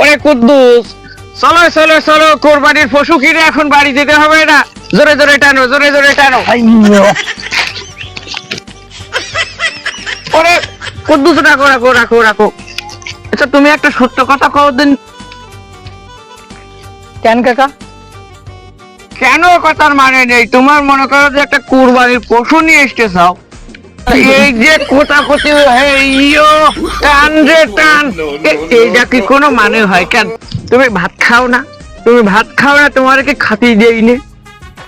ওরে কুদ্দুস। চলো চলো চলো কোরবানির পশু কিনে এখন বাড়ি যেতে হবে না। জোরে জোরে টানো জোরে জোরে টানো। ওরে কুদ্দুস রাখো রাখো রাখো রাখো। আচ্ছা তুমি একটা সত্য কথা কও দিন। কেন কাকা? কেন কথার মানে নেই? তোমার মনে করো যে একটা কুরবানির পশু নিয়ে এসতে চাও এই যে কোটাকুটি হে ইয়ো টান রে টান। এইটা কি কোনো মানে হয় কেন? তুমি ভাত খাও না? তুমি ভাত খাও না তোমার কি খাতি দেই নে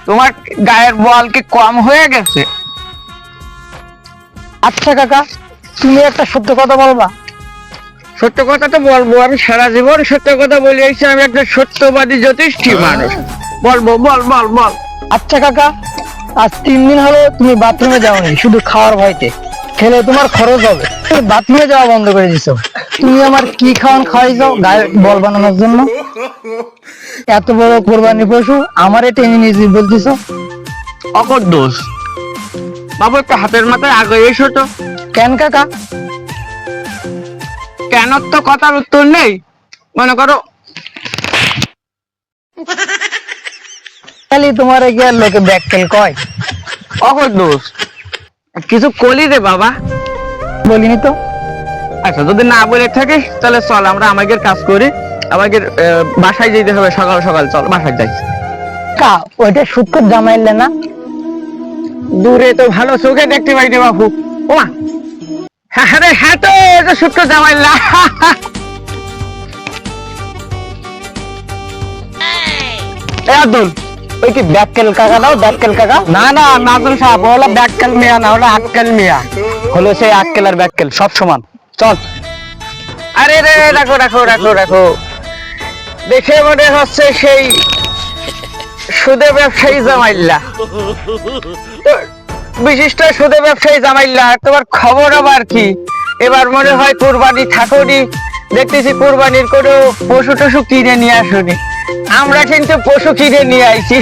তোমার গায়ের বল কি কম হয়ে গেছে? আচ্ছা কাকা তুমি একটা সত্য কথা বলবা। সত্য কথা তো বলব আমি সারা জীবন সত্য কথা বলে এসেছি আমি একটা সত্যবাদী যথেষ্টি মানুষ। বলব বল বল বল। আচ্ছা কাকা আজ তিন দিন হলো তুমি বাথরুমে যাওনি শুধু খাওয়ার ভয়তে। খেলে তোমার খরচ হবে। তুমি বাথরুমে যাওয়া বন্ধ করে দিছো। তুমি আমার কি খাওয়ান খাওয়াইছো গায়ে বল বানানোর জন্য? এত বড় কোরবানি পশু আমারে টেনে নিয়েছি বলতেছো? অকর দোষ। বাবু একটা হাতের মাথায় আগে এসো তো। কেন কাকা? কেন তো কথার উত্তর নেই। মনে করো। খালি তোমার গিয়ে লোকে ব্যাকটেল কয়? অকর দোষ। কিছু কলি রে বাবা। বলিনি তো। আচ্ছা যদি না বলে থাকিস তাহলে চল আমরা আমাদের কাজ করি। আমাদের বাসায় যেতে হবে সকাল সকাল চল বাসায় যাই। কা ওইটা সুৎকর জামাইলে না? দূরে তো ভালো চোখে দেখতে পাই রে বাবু ওমা হ্যাঁ রে হ্যাঁ তো এটা সূত্র জামাইল্লা এ আব্দুল। ওই কি ব্যাককেল কাকা দাও ব্যাককেল কাকা? না না নাজুল সাহেব ওলা ব্যাককেল মিয়া না ওলা মিয়া। হলো সেই আক্কেল আর ব্যাককেল সব সমান। চল। আরে রে রাখো রাখো রাখো রাখো। দেখে মনে হচ্ছে সেই সুদে ব্যবসায়ী জামাইল্লা। বিশিষ্ট সুদে ব্যবসায়ী জামাইল্লা তোমার খবর আবার কি? এবার মনে হয় কুরবানি ঠাকুরই দেখতেছি কুরবানির কোনো পশু টশু কিনে নিয়ে আসুনি। আমরা কিন্তু পশু কিনে নিয়ে আইছি।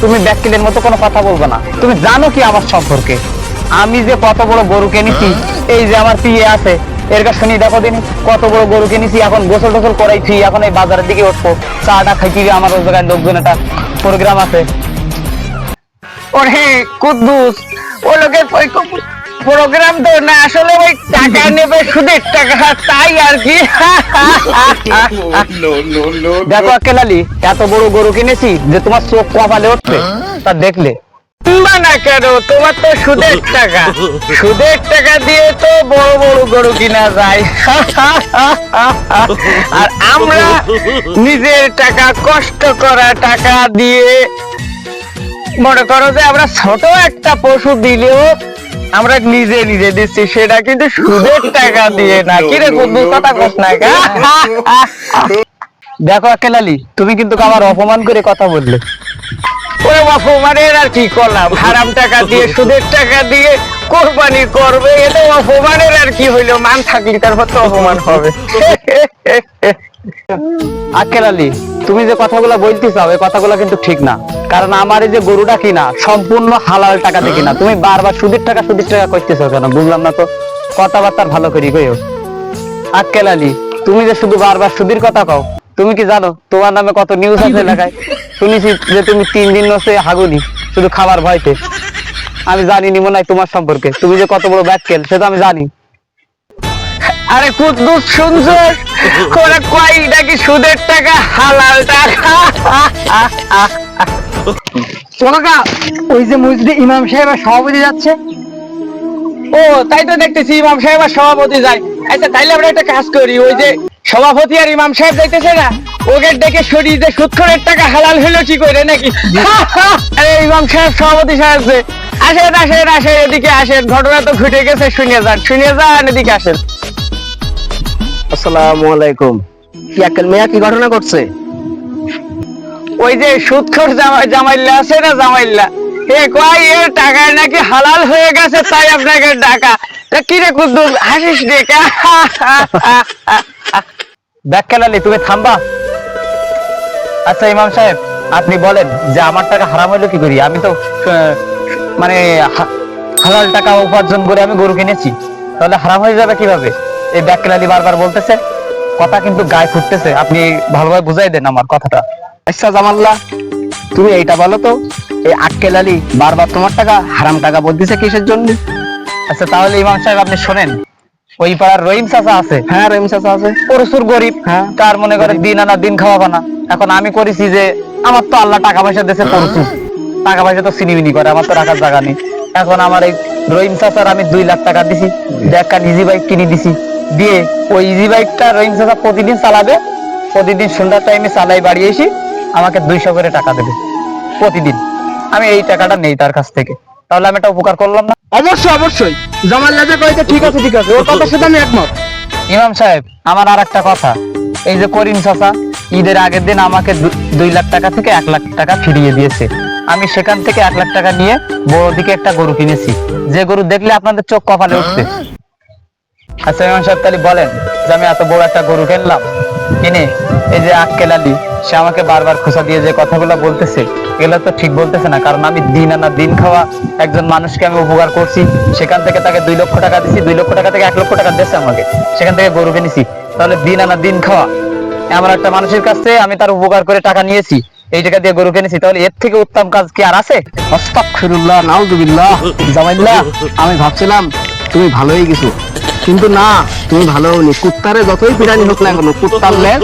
তুমি ব্যাককেলের মতো কোনো কথা বলব না। তুমি জানো কি আমার সম্পর্কে? আমি যে কত বড় গরু কিনেছি, এই যে আমার পিয়ে আছে, এর কাছে শুনি, দেখো দিন কত বড় গরু কিনেছি, এখন গোসল টোসল করাইছি, এখন এই বাজারের দিকে উঠবো। চাটা খাইছি আমার জায়গায় লোকজন একটা প্রোগ্রাম আছে। ওরে, কুদ্দুস, ও লোকের প্রোগ্রাম তো না, আসলে ওই টাকা নেবে, সুদের টাকা, তাই আর কি। দেখো আক্কেল আলী এত বড় গরু কিনেছি যে তোমার চোখ কপালে উঠবে। তা দেখলে। না কেন? তোমার তো সুদের টাকা। সুদের টাকা দিয়ে তো বড় বড় গরু কিনা যায়। আর আমরা নিজের টাকা কষ্ট করা টাকা দিয়ে মনে করো যে আমরা ছোট একটা পশু দিলেও আমরা নিজে নিজে দিচ্ছি সেটা কিন্তু সুদের টাকা দিয়ে না। কিরে কুদ্দু কথা কস না দেখো আক্কেল আলী তুমি কিন্তু আমার অপমান করে কথা বললে। ওরে বাপু মানে আর কি করলাম? হারাম টাকা দিয়ে সুদের টাকা দিয়ে কোরবানি করবে এটা অপমানের আর কি হইল? মান থাকলে তারপর তো অপমান হবে। আক্কেল আলী তুমি যে কথাগুলো বলতে চাও এই কথাগুলো কিন্তু ঠিক না। কারণ আমার এই যে গরুটা কিনা, সম্পূর্ণ হালাল টাকা দিয়ে কিনা। তুমি বারবার সুদের টাকা সুদের টাকা করতেছো কেন? বুঝলাম না তো। কথাবার্তা ভালো করি, কইও। আক্কেল আলী, তুমি যে শুধু বারবার সুদের কথা কও, তুমি কি জানো, তোমার নামে কত নিউজ আছে এলাকায়? শুনেছি যে তুমি তিন দিন নসে হাগুনি, শুধু খাবার ভয়তে। আমি জানি নি মনে হয় তোমার সম্পর্কে। তুমি যে কত বড় ব্যাককেল সেটা আমি জানি। আরে কুদ্দুস শুনছস করে কয় নাকি সুদের টাকা? হালাল টাকা। সোনাকা ওই যে মসজিদে ইমাম সাহেব আর সভাপতি যাচ্ছে। ও তাই তো দেখতেছি ইমাম সাহেব আর সভাপতি যায়। আচ্ছা তাইলে আমরা একটা কাজ করি ওই যে সভাপতি আর ইমাম সাহেব যাইতেছে না ওকে ডেকে সরিয়ে যে সুৎখরের টাকা হালাল হলো কি করে নাকি? আরে ইমাম সাহেব সভাপতি সাহেব যে, আসেন আসেন আসেন এদিকে আসেন ঘটনা তো ঘটে গেছে শুনে যান শুনে যান এদিকে আসেন। আসসালামু আলাইকুম। মিয়া কি ঘটনা ঘটছে? ওই যে সুৎখর জামাই জামাইল্লা আছে না জামাইল্লা? এ কয় এর টাকায় নাকি হালাল হয়ে গেছে তাই আপনাকে ডাকা। তা কি রে কুদ্দুস হাসিস ব্যাককেল আলী তুমি থামবা। আচ্ছা ইমাম সাহেব আপনি বলেন যে আমার টাকা হারাম হইল কি করি? আমি তো আহ, মানে হালাল টাকা উপার্জন করে আমি গরু কিনেছি। তাহলে হারাম হয়ে যাবে কীভাবে? এই ব্যাককেলালি বারবার বলতেছে কথা কিন্তু গায়ে ফুটতেছে। আপনি ভালোভাবে বুঝাই দেন আমার কথাটা। আচ্ছা জামাল্লাহ তুমি এইটা বলো তো এই আক্কেল আলী বারবার তোমার টাকা হারাম টাকা বলতেছে কিসের জন্য? আচ্ছা তাহলে ইমাম সাহেব আপনি শোনেন। ওই পাড়ার রহিম চাচা আছে। হ্যাঁ রহিম চাচা আছে। প্রচুর গরিব। হ্যাঁ। তার মনে করে দিন আনা দিন খাওয়াবা না। এখন আমি করেছি যে আমার তো আল্লাহ টাকা পয়সা দেশে প্রচুর টাকা পয়সা তো সিনিবিনি করে আমার তো রাখার জায়গা নেই। এখন আমার এই রহিম চাচার আমি দুই লাখ টাকা দিছি। একটা ইজি বাইক কিনে দিছি। দিয়ে ওই ইজি বাইকটা রহিম চাচা প্রতিদিন চালাবে প্রতিদিন সন্ধ্যার টাইমে চালাই বাড়ি এসি আমাকে দুইশো করে টাকা দেবে প্রতিদিন। আমি এই টাকাটা নেই তার কাছ থেকে। তাহলে আমি একটা উপকার করলাম না? অবশ্যই অবশ্যই। জামাল্লাহ যে কইতে ঠিক আছে ঠিক আছে ওর কথার সাথে আমি একমত। ইমাম সাহেব আমার আর একটা কথা। এই যে করিম চাচা ঈদের আগের দিন আমাকে দুই লাখ টাকা থেকে এক লাখ টাকা ফিরিয়ে দিয়েছে। আমি সেখান থেকে এক লাখ টাকা নিয়ে বড় দিকে একটা গরু কিনেছি। যে গরু দেখলে আপনাদের চোখ কপালে উঠছে আচ্ছা ইমাম সাহেব তাহলে বলেন যে আমি এত বড় একটা গরু কিনলাম। কিনে এই যে আক্কেল আলী সে আমাকে বারবার খোঁচা দিয়ে যে কথাগুলো বলতেছে, এগুলো তো ঠিক বলতেছে না, কারণ আমি দিন আনা দিন খাওয়া একজন মানুষকে আমি উপকার করছি। সেখান থেকে তাকে দুই লক্ষ টাকা দিছি, দুই লক্ষ টাকা থেকে এক লক্ষ টাকা দিচ্ছে আমাকে। সেখান থেকে গরু কিনেছি। তাহলে দিন আনা দিন খাওয়া, এমন একটা মানুষের কাছে আমি তার উপকার করে টাকা নিয়েছি, এই টাকা দিয়ে গরু কিনেছি। তাহলে এর থেকে উত্তম কাজ কি আর আছে? আস্তাগফিরুল্লাহ নাউযুবিল্লাহ জামাইল্লাহ, আমি ভাবছিলাম তুমি ভালোই কিছু কিন্তু না, তুমি ভালো হওনি। কুত্তারে যতই পিরানি হোক না কেন, কুত্তার লেজ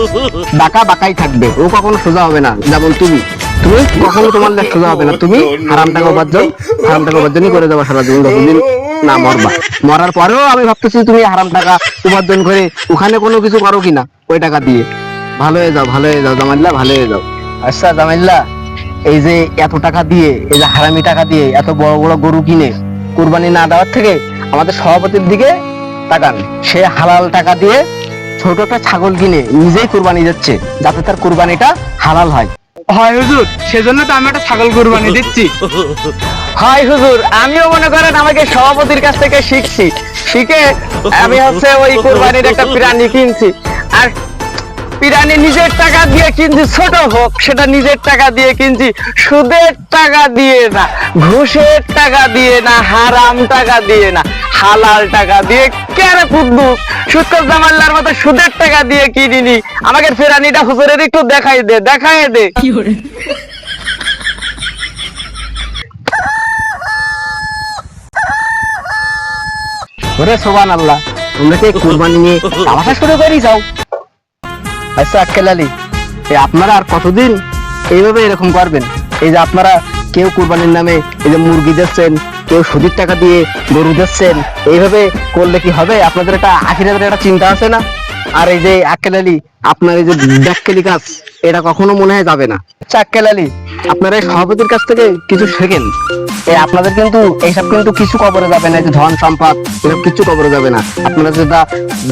বাঁকা বাঁকাই থাকবে। ও কখনো সোজা হবে না। যেমন তুমি। তুমি কখনো তোমার লেজ সোজা হবে না। তুমি হারাম টাকা উপার্জন হারাম টাকা উপার্জনই করে যাব সারা জীবন, যতদিন না মরবা। মরার পরেও আমি ভাবতেছি তুমি হারাম টাকা উপার্জন করে ওখানে কোনো কিছু করো কিনা, ওই টাকা দিয়ে। ভালো হয়ে যাও, ভালো হয়ে যাও, জামাইল্লা, ভালো হয়ে যাও। আচ্ছা জামাইল্লাহ এই যে এত টাকা দিয়ে, এই যে হারামি টাকা দিয়ে এত বড় বড় গরু কিনে কুরবানি না দেওয়ার থেকে আমাদের সভাপতির দিকে তাকান সে হালাল টাকা দিয়ে ছোট একটা ছাগল কিনে নিজেই কুরবানি যাচ্ছে যাতে তার কুরবানিটা হালাল হয়। হয় হুজুর সেজন্য তো আমি একটা ছাগল কুরবানি দিচ্ছি। হয় হুজুর আমিও মনে করেন আমাকে সভাপতির কাছ থেকে শিখছি। শিখে আমি হচ্ছে ওই কোরবানির একটা প্রাণী কিনছি। আর প্রাণী নিজের টাকা দিয়ে কিনছি ছোট হোক সেটা নিজের টাকা দিয়ে কিনছি। সুদের টাকা দিয়ে না ঘুষের টাকা দিয়ে না হারাম টাকা দিয়ে না হালাল টাকা দিয়ে কেরে কুদ্দুস সুৎকর জামাল্লার মতো সুদের টাকা দিয়ে কিনিনি। আমাকে ফেরানিটা হুজুরের একটু দেখাই দে দেখাই দে। কি করে? ওরে সোবান আল্লাহ তোমরা কি কুরবানি নিয়ে তামাশা শুরু করি যাও? আচ্ছা আক্কেল আলী, এই আপনারা আর কতদিন এইভাবে এরকম করবেন? এই যে আপনারা কেউ কুরবানির নামে এই যে মুরগি দিচ্ছেন, কেউ সুদির টাকা দিয়ে গরু দিচ্ছেন, এইভাবে করলে কি হবে? আপনাদের একটা আখিরাতের একটা চিন্তা আছে না? আর এই যে আক্কেল আলী, আপনার এই যে ব্যাককেলি কাজ এটা কখনো মনে হয় যাবে না? চাক্কেল আলী, আপনারা এই সভাপতির কাছ থেকে কিছু শেখেন? এই আপনাদের কিন্তু এইসব কিন্তু কিছু কবরে যাবে না যে ধন সম্পদ, এসব কিছু কবরে যাবে না। আপনারা যেটা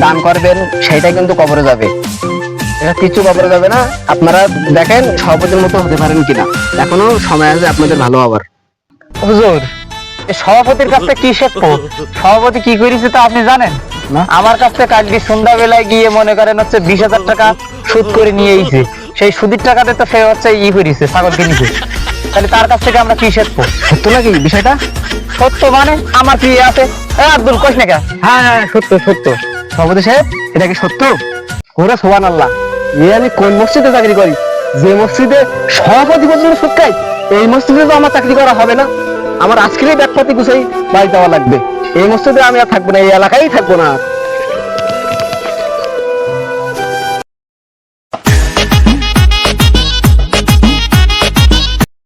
দান করবেন সেটাই কিন্তু কবরে যাবে। কিছু কবরে যাবে না। আপনারা দেখেন সভাপতির মতো হতে পারেন কিনা। এখনও সময় আছে আপনাদের ভালো হবার। হুজুর সভাপতির কাছ কি শিখব সভাপতি কি করেছে তা আপনি জানেন? আমার কাছ কালকে সন্ধ্যাবেলায় গিয়ে মনে করেন হচ্ছে বিশ হাজার টাকা সুদ করে নিয়ে এসেছে। সেই সুদের টাকাতে তো সে হচ্ছে ই করেছে ছাগল কিনেছে। তাহলে তার কাছ থেকে আমরা কি শিখব সত্য নাকি বিষয়টা? সত্য মানে আমার কি আছে? এ, আব্দুল কোশ না হ্যাঁ হ্যাঁ সত্য সত্য। সভাপতি সাহেব এটা কি সত্য? ওরা সোহান আল্লাহ এ আমি কোন মসজিদে চাকরি করি? যে মসজিদে সভাপতি পর্যন্ত শুকাই এই মসজিদে তো আমার চাকরি করা হবে না। আমার আজকেরই ব্যাগপাতি গুছাই বাড়ি যাওয়া লাগবে। এই মসজিদে আমি আর থাকব না, এই এলাকায় থাকব না।